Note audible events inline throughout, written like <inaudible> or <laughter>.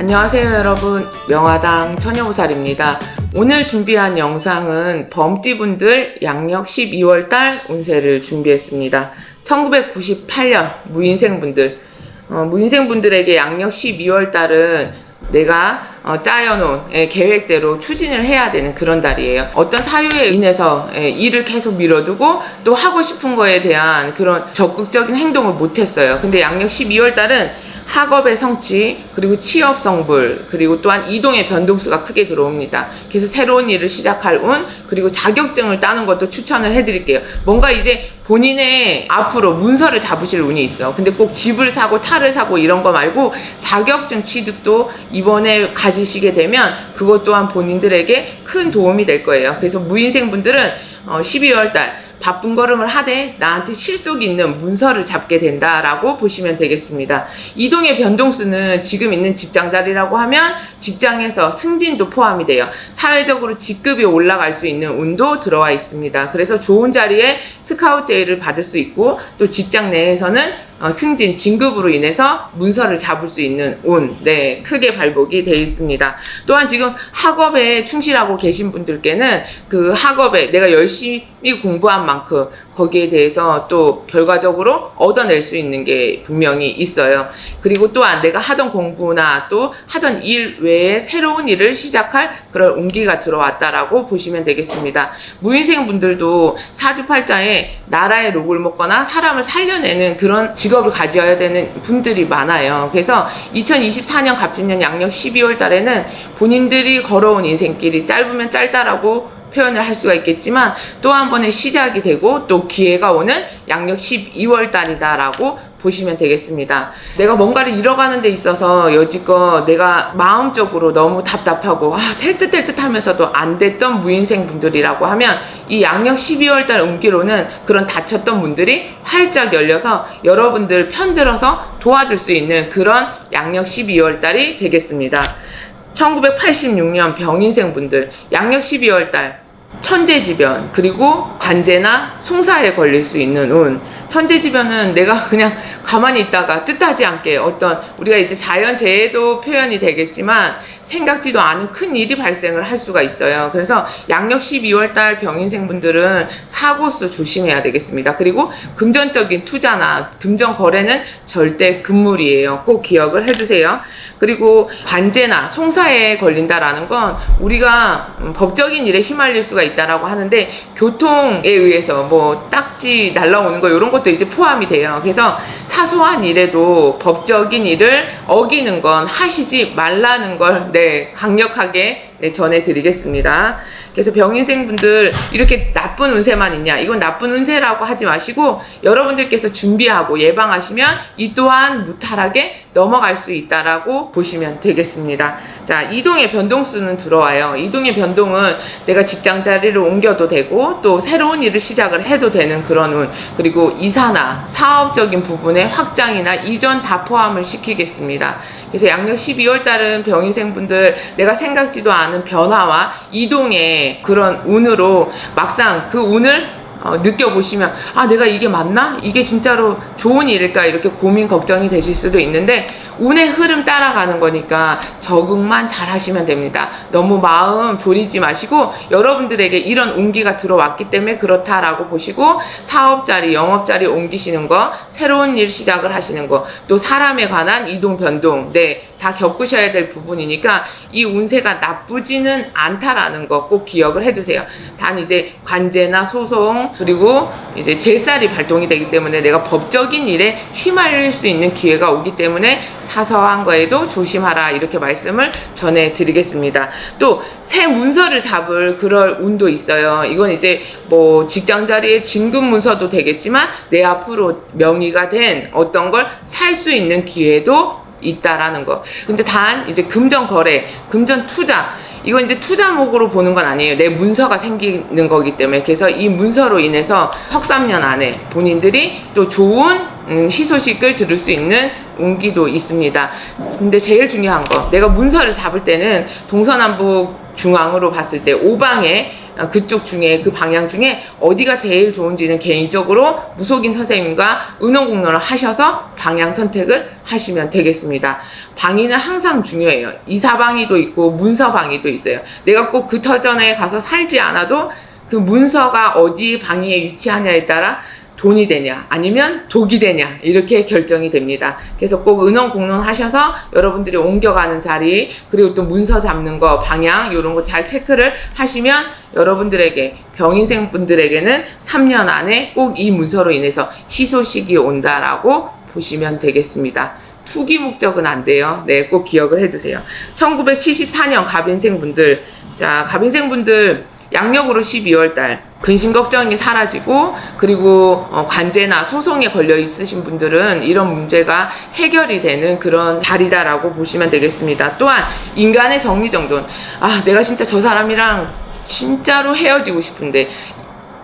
안녕하세요 여러분 명화당 처녀보살입니다 오늘 준비한 영상은 범띠분들 양력 12월달 운세를 준비했습니다 1998년 무인생분들 어, 무인생분들에게 양력 12월달은 내가 어, 짜여놓은 예, 계획대로 추진을 해야 되는 그런 달이에요. 어떤 사유에 인해서 예, 일을 계속 미뤄두고 또 하고 싶은 거에 대한 그런 적극적인 행동을 못했어요. 근데 양력 12월 달은 학업의 성취, 그리고 취업 성불, 그리고 또한 이동의 변동수가 크게 들어옵니다. 그래서 새로운 일을 시작할 운, 그리고 자격증을 따는 것도 추천을 해드릴게요. 뭔가 이제 본인의 앞으로 문서를 잡으실 운이 있어. 근데 꼭 집을 사고 차를 사고 이런 거 말고 자격증 취득도 이번에 가지시게 되면 그것 또한 본인들에게 큰 도움이 될 거예요. 그래서 무인생 분들은 어, 12월 달 바쁜 걸음을 하되 나한테 실속 있는 문서를 잡게 된다라고 보시면 되겠습니다. 이동의 변동수는 지금 있는 직장 자리라고 하면 직장에서 승진도 포함이 돼요. 사회적으로 직급이 올라갈 수 있는 운도 들어와 있습니다. 그래서 좋은 자리에 스카우트 제의를 받을 수 있고 또 직장 내에서는 어, 승진, 진급으로 인해서 문서를 잡을 수 있는 운, 네, 크게 발복이 되어 있습니다. 또한 지금 학업에 충실하고 계신 분들께는 그 학업에 내가 열심히 공부한 만큼 거기에 대해서 또 결과적으로 얻어낼 수 있는 게 분명히 있어요. 그리고 또한 내가 하던 공부나 또 하던 일 외에 새로운 일을 시작할 그런 운기가 들어왔다라고 보시면 되겠습니다. 무인생 분들도 사주팔자에 나라의 록을 먹거나 사람을 살려내는 그런 직업을 가져야 되는 분들이 많아요. 그래서 2024년 갑진년 양력 12월 달에는 본인들이 걸어온 인생길이 짧으면 짧다라고 표현을 할 수가 있겠지만 또 한 번의 시작이 되고 또 기회가 오는 양력 12월 달이다라고 보시면 되겠습니다. 내가 뭔가를 잃어가는 데 있어서 여지껏 내가 마음적으로 너무 답답하고 아, 될듯될듯 하면서도 안 됐던 무인생 분들이라고 하면 이 양력 12월 달 운기로는 그런 다쳤던 분들이 활짝 열려서 여러분들 편들어서 도와줄 수 있는 그런 양력 12월 달이 되겠습니다. 1986년 병인생 분들 양력 12월 달 천재지변 그리고 관제나 송사에 걸릴 수 있는 운. 천재지변은 내가 <laughs> 그냥 가만히 있다가 뜻하지 않게 어떤 우리가 이제 자연재해도 표현이 되겠지만 생각지도 않은 큰 일이 발생을 할 수가 있어요. 그래서 양력 12월 달 병인생분들은 사고수 조심해야 되겠습니다. 그리고 금전적인 투자나 금전 거래는 절대 금물이에요. 꼭 기억을 해두세요. 그리고 관제나 송사에 걸린다라는 건 우리가 음, 법적인 일에 휘말릴 수가 있다라고 하는데 교통에 의해서 뭐 딱지 날라오는 거 이런 것도 이제 포함이 돼요. 그래서 사소한 일에도 법적인 일을 어기는 건 하시지 말라는 걸 네, 강력하게 네, 전해드리겠습니다. 그래서 병인생 분들 이렇게 나쁜 운세만 있냐? 이건 나쁜 운세라고 하지 마시고 여러분들께서 준비하고 예방하시면 이 또한 무탈하게 넘어갈 수 있다라고 보시면 되겠습니다. 자, 이동의 변동수는 들어와요. 이동의 변동은 내가 직장 자리를 옮겨도 되고 또 새로운 일을 시작을 해도 되는 그런 운 그리고 이사나 사업적인 부분의 확장이나 이전 다 포함을 시키겠습니다. 그래서 양력 12월 달은 병인생 분들 내가 생각지도 않은 변화와 이동의 그런 운으로 막상 그 운을 어, 느껴보시면 아 내가 이게 맞나? 이게 진짜로 좋은 일일까? 이렇게 고민 걱정이 되실 수도 있는데 운의 흐름 따라가는 거니까 적응만 잘 하시면 됩니다. 너무 마음 졸이지 마시고 여러분들에게 이런 운기가 들어왔기 때문에 그렇다라고 보시고 사업자리, 영업자리 옮기시는 거, 새로운 일 시작을 하시는 거, 또 사람에 관한 이동 변동, 네, 다 겪으셔야 될 부분이니까 이 운세가 나쁘지는 않다라는 거 꼭 기억을 해두세요. 단 이제 관제나 소송 그리고 이제 제살이 발동이 되기 때문에 내가 법적인 일에 휘말릴 수 있는 기회가 오기 때문에 사소한 거에도 조심하라 이렇게 말씀을 전해드리겠습니다. 또 새 문서를 잡을 그럴 운도 있어요. 이건 이제 뭐 직장 자리에 진급 문서도 되겠지만 내 앞으로 명의가 된 어떤 걸 살 수 있는 기회도 있다라는 거. 근데 단 이제 금전 거래, 금전 투자 이건 이제 투자목으로 보는 건 아니에요. 내 문서가 생기는 거기 때문에 그래서 이 문서로 인해서 석 3년 안에 본인들이 또 좋은 음, 희소식을 들을 수 있는 운기도 있습니다. 근데 제일 중요한 거, 내가 문서를 잡을 때는 동서남북 중앙으로 봤을 때 오방에 어, 그쪽 중에 그 방향 중에 어디가 제일 좋은지는 개인적으로 무속인 선생님과 의논 공론을 하셔서 방향 선택을 하시면 되겠습니다. 방위는 항상 중요해요. 이사방위도 있고 문서방위도 있어요. 내가 꼭 그 터전에 가서 살지 않아도 그 문서가 어디 방위에 위치하냐에 따라 돈이 되냐 아니면 독이 되냐 이렇게 결정이 됩니다. 그래서 꼭 은원 공론 하셔서 여러분들이 옮겨가는 자리 그리고 또 문서 잡는 거 방향 이런 거 잘 체크를 하시면 여러분들에게 병인생 분들에게는 3년 안에 꼭 이 문서로 인해서 희소식이 온다라고 보시면 되겠습니다. 투기 목적은 안 돼요. 네, 꼭 기억을 해두세요. 1974년 갑인생 분들, 자, 갑인생 분들 양력으로 12월 달 근심 걱정이 사라지고 그리고 어, 관제나 소송에 걸려 있으신 분들은 이런 문제가 해결이 되는 그런 달이다라고 보시면 되겠습니다. 또한 인간의 정리정돈. 아, 내가 진짜 저 사람이랑 진짜로 헤어지고 싶은데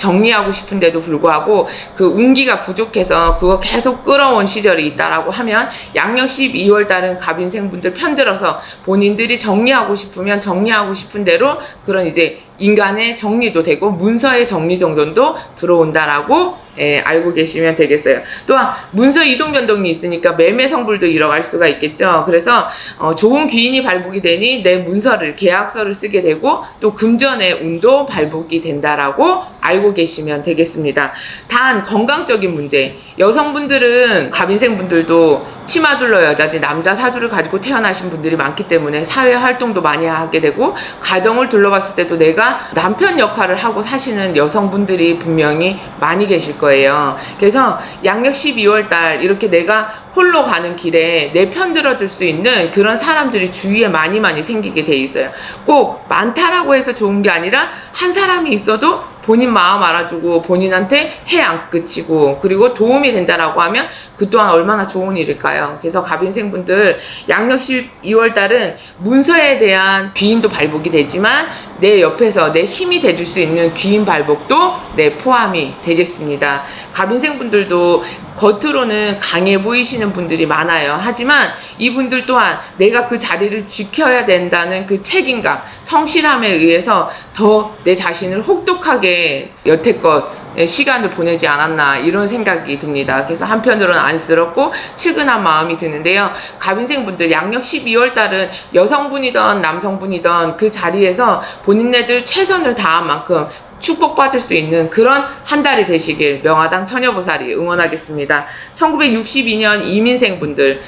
정리하고 싶은데도 불구하고 그 운기가 부족해서 그거 계속 끌어온 시절이 있다라고 하면 양력 12월 달은 갑인생분들 편들어서 본인들이 정리하고 싶으면 정리하고 싶은 대로 그런 이제 인간의 정리도 되고 문서의 정리 정돈도 들어온다라고 예, 알고 계시면 되겠어요. 또한 문서 이동 변동이 있으니까 매매 성불도 일어날 수가 있겠죠. 그래서 어, 좋은 귀인이 발복이 되니 내 문서를 계약서를 쓰게 되고 또 금전의 운도 발복이 된다라고 알고 계시면 되겠습니다. 단 건강적인 문제 여성분들은 갑인생 분들도 치마둘러 여자지 남자 사주를 가지고 태어나신 분들이 많기 때문에 사회 활동도 많이 하게 되고 가정을 둘러봤을 때도 내가 남편 역할을 하고 사시는 여성분들이 분명히 많이 계실 거예요. 그래서 양력 12월 달 이렇게 내가 홀로 가는 길에 내 편 들어줄 수 있는 그런 사람들이 주위에 많이 많이 생기게 돼 있어요. 꼭 많다라고 해서 좋은 게 아니라 한 사람이 있어도 본인 마음 알아주고 본인한테 해안 끼치고 그리고 도움이 된다라고 하면 그 또한 얼마나 좋은 일일까요? 그래서 갑인생분들 양력 12월 달은 문서에 대한 귀인도 발복이 되지만 내 옆에서 내 힘이 돼줄 수 있는 귀인 발복도 내 포함이 되겠습니다. 갑인생분들도 겉으로는 강해 보이시는 분들이 많아요. 하지만 이분들 또한 내가 그 자리를 지켜야 된다는 그 책임감, 성실함에 의해서 더 내 자신을 혹독하게 여태껏 시간을 보내지 않았나 이런 생각이 듭니다. 그래서 한편으로는 안쓰럽고 측은한 마음이 드는데요. 갑인생분들 양력 12월 달은 여성분이던 남성분이던 그 자리에서 본인네들 최선을 다한 만큼 축복받을 수 있는 그런 한 달이 되시길 명화당 처녀보살이 응원하겠습니다. 1962년 이민생 분들,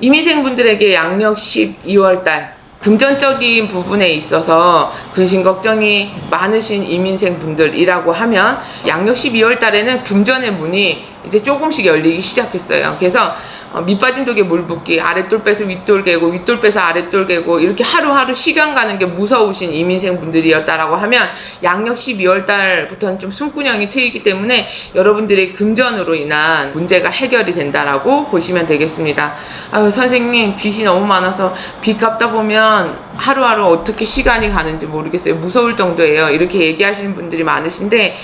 이민생 분들에게 양력 12월 달 금전적인 부분에 있어서 근심 걱정이 많으신 이민생 분들이라고 하면 양력 12월 달에는 금전의 문이 이제 조금씩 열리기 시작했어요. 그래서 어, 밑빠진 독에 물 붓기, 아랫돌 빼서 윗돌 개고, 윗돌 빼서 아랫돌 개고, 이렇게 하루하루 시간 가는 게 무서우신 이민생 분들이었다라고 하면 양력 12월 달부터는 좀 숨구녕이 트이기 때문에 여러분들의 금전으로 인한 문제가 해결이 된다라고 보시면 되겠습니다. 아유, 선생님, 빚이 너무 많아서 빚 갚다 보면 하루하루 어떻게 시간이 가는지 모르겠어요. 무서울 정도예요. 이렇게 얘기하시는 분들이 많으신데,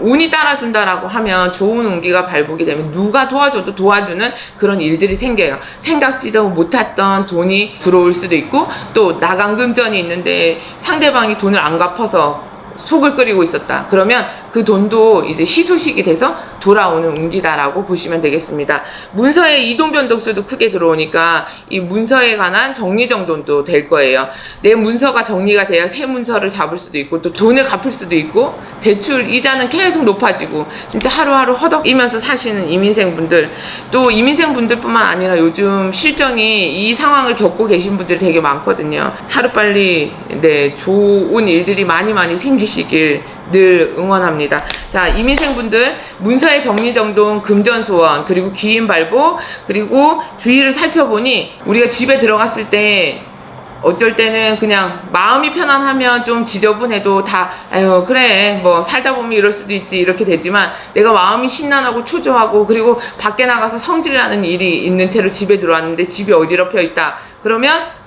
운이 따라준다라고 하면 좋은 운기가 발복이 되면 누가 도와줘도 도와주는 그런 일들이 생겨요. 생각지도 못했던 돈이 들어올 수도 있고 또 나간 금전이 있는데 상대방이 돈을 안 갚아서 속을 끓이고 있었다. 그러면 그 돈도 이제 희소식이 돼서 돌아오는 운기다라고 보시면 되겠습니다. 문서의 이동 변동수도 크게 들어오니까 이 문서에 관한 정리정돈도 될 거예요. 내 문서가 정리가 돼야 새 문서를 잡을 수도 있고 또 돈을 갚을 수도 있고 대출 이자는 계속 높아지고 진짜 하루하루 허덕이면서 사시는 이민생 분들 또 이민생 분들뿐만 아니라 요즘 실정이 이 상황을 겪고 계신 분들이 되게 많거든요. 하루빨리 네 좋은 일들이 많이 많이 생기시길 늘 응원합니다. 자, 이민생분들 문서의 정리정돈, 금전소원, 그리고 귀인발보, 그리고 주위를 살펴보니 우리가 집에 들어갔을 때 어쩔 때는 그냥 마음이 편안하면 좀 지저분해도 다 아유 그래 뭐 살다 보면 이럴 수도 있지 이렇게 되지만 내가 마음이 심란하고 초조하고 그리고 밖에 나가서 성질나는 일이 있는 채로 집에 들어왔는데 집이 어지럽혀 있다 그러면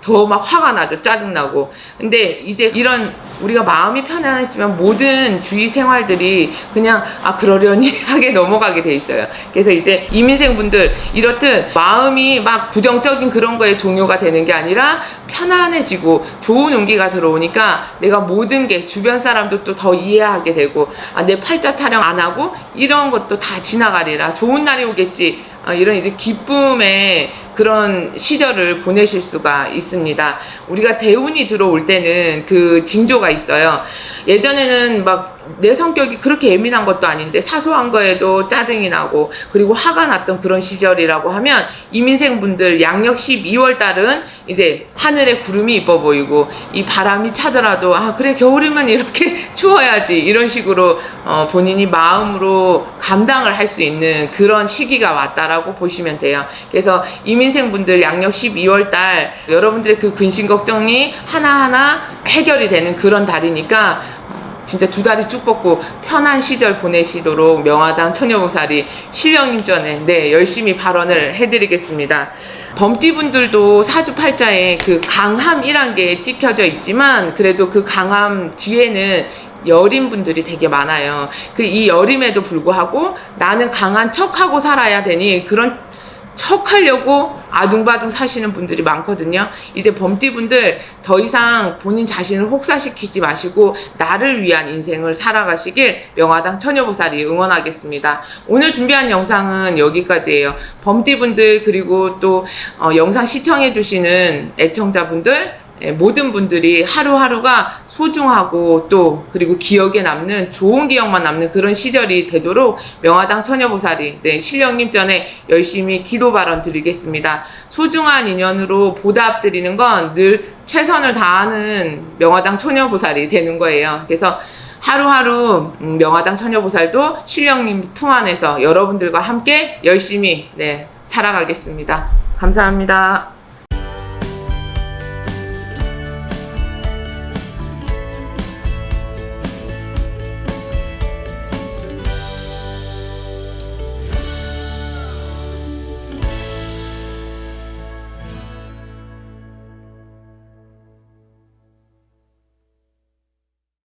더 막 화가 나죠. 짜증나고. 근데 이제 이런 우리가 마음이 편안했지만 모든 주위 생활들이 그냥 아 그러려니 <laughs> 하게 넘어가게 돼 있어요. 그래서 이제 이민생 분들 이렇듯 마음이 막 부정적인 그런 거에 동요가 되는 게 아니라 편안해지고 좋은 온기가 들어오니까 내가 모든 게 주변 사람도 또 더 이해하게 되고 아, 내 팔자 타령 안 하고 이런 것도 다 지나가리라 좋은 날이 오겠지 어, 이런 이제 기쁨의 그런 시절을 보내실 수가 있습니다. 우리가 대운이 들어올 때는 그 징조가 있어요. 예전에는 막 내 성격이 그렇게 예민한 것도 아닌데 사소한 거에도 짜증이 나고 그리고 화가 났던 그런 시절이라고 하면 이민생 분들 양력 12월 달은 이제 하늘에 구름이 이뻐 보이고 이 바람이 차더라도 아 그래 겨울이면 이렇게 <laughs> 추워야지 이런 식으로 어, 본인이 마음으로 감당을 할 수 있는 그런 시기가 왔다라고 보시면 돼요. 그래서 이민생 분들 양력 12월 달 여러분들의 그 근심 걱정이 하나하나 해결이 되는 그런 달이니까 진짜 두 다리 쭉 뻗고 편한 시절 보내시도록 명화당 처녀보살이 신령님 전에 네 열심히 발언을 해드리겠습니다. 범띠분들도 사주팔자에 그 강함이란 게 찍혀져 있지만 그래도 그 강함 뒤에는 여린 분들이 되게 많아요. 그 이 여림에도 불구하고 나는 강한 척하고 살아야 되니 그런 척 하려고 아둥바둥 사시는 분들이 많거든요. 이제 범띠분들 더 이상 본인 자신을 혹사시키지 마시고 나를 위한 인생을 살아가시길 명화당 처녀보살이 응원하겠습니다. 오늘 준비한 영상은 여기까지예요. 범띠분들 그리고 또 어, 영상 시청해주시는 애청자분들 예, 모든 분들이 하루하루가 소중하고 또 그리고 기억에 남는 좋은 기억만 남는 그런 시절이 되도록 명화당 처녀보살이 네, 신령님 전에 열심히 기도 발언 드리겠습니다. 소중한 인연으로 보답 드리는 건 늘 최선을 다하는 명화당 처녀보살이 되는 거예요. 그래서 하루하루 음, 명화당 처녀보살도 신령님 품 안에서 여러분들과 함께 열심히 네, 살아가겠습니다. 감사합니다.